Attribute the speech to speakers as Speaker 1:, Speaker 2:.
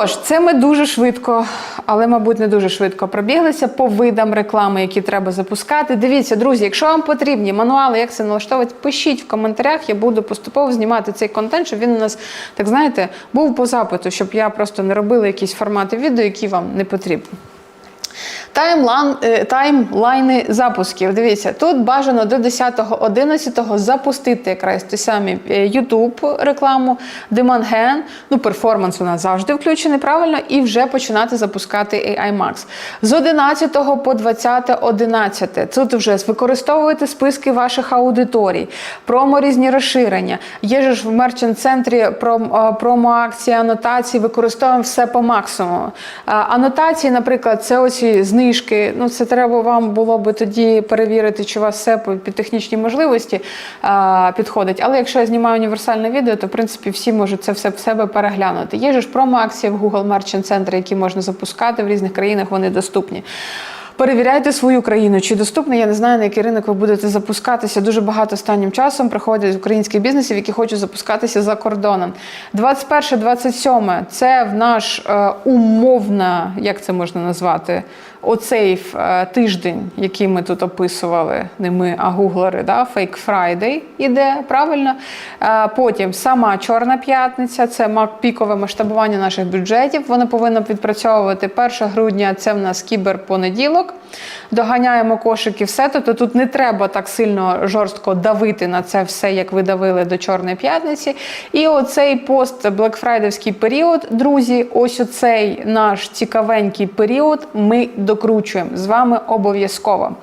Speaker 1: Тож, це ми дуже швидко, але, мабуть, не дуже швидко пробіглися по видам реклами, які треба запускати. Дивіться, друзі, якщо вам потрібні мануали, як це налаштовувати, пишіть в коментарях. Я буду поступово знімати цей контент, щоб він у нас, так знаєте, був по запиту, щоб я просто не робила якісь формати відео, які вам не потрібні. Таймлайн, е, таймлайни запусків. Дивіться, тут бажано до 10-11 запустити якраз ті самі е, YouTube рекламу, Demand ну перформанс у нас завжди включений правильно, і вже починати запускати AI Max. З 11 по 20 11 Тут вже використовуєте списки ваших аудиторій, промо різні розширення. Є ж в мерчант-центрі е, промо-акції, анотації, використовуємо все по максимуму. Анотації, наприклад, це оці знижки. Ну, це треба вам було би тоді перевірити, чи у вас все під технічні можливості а, підходить. Але якщо я знімаю універсальне відео, то в принципі всі можуть це все в себе переглянути. Є ж промо-акції в Google Merchant Center, які можна запускати в різних країнах, вони доступні. Перевіряйте свою країну, чи доступно. Я не знаю, на який ринок ви будете запускатися. Дуже багато останнім часом приходять українських бізнесів, які хочуть запускатися за кордоном. 21-27 – це в наш е, умовна, як це можна назвати, оцей е, тиждень, який ми тут описували, не ми, а гуглери, да? Fake Friday іде правильно. Е, потім сама Чорна п'ятниця, це пікове масштабування наших бюджетів. Воно повинно відпрацьовувати 1 грудня. Це в нас кіберпонеділок. Доганяємо кошики, все. Тобто тут не треба так сильно жорстко давити на це все, як ви давили до Чорної п'ятниці. І оцей пост Блекфрайдовський період, друзі, ось оцей наш цікавенький період ми докручуємо з вами обов'язково.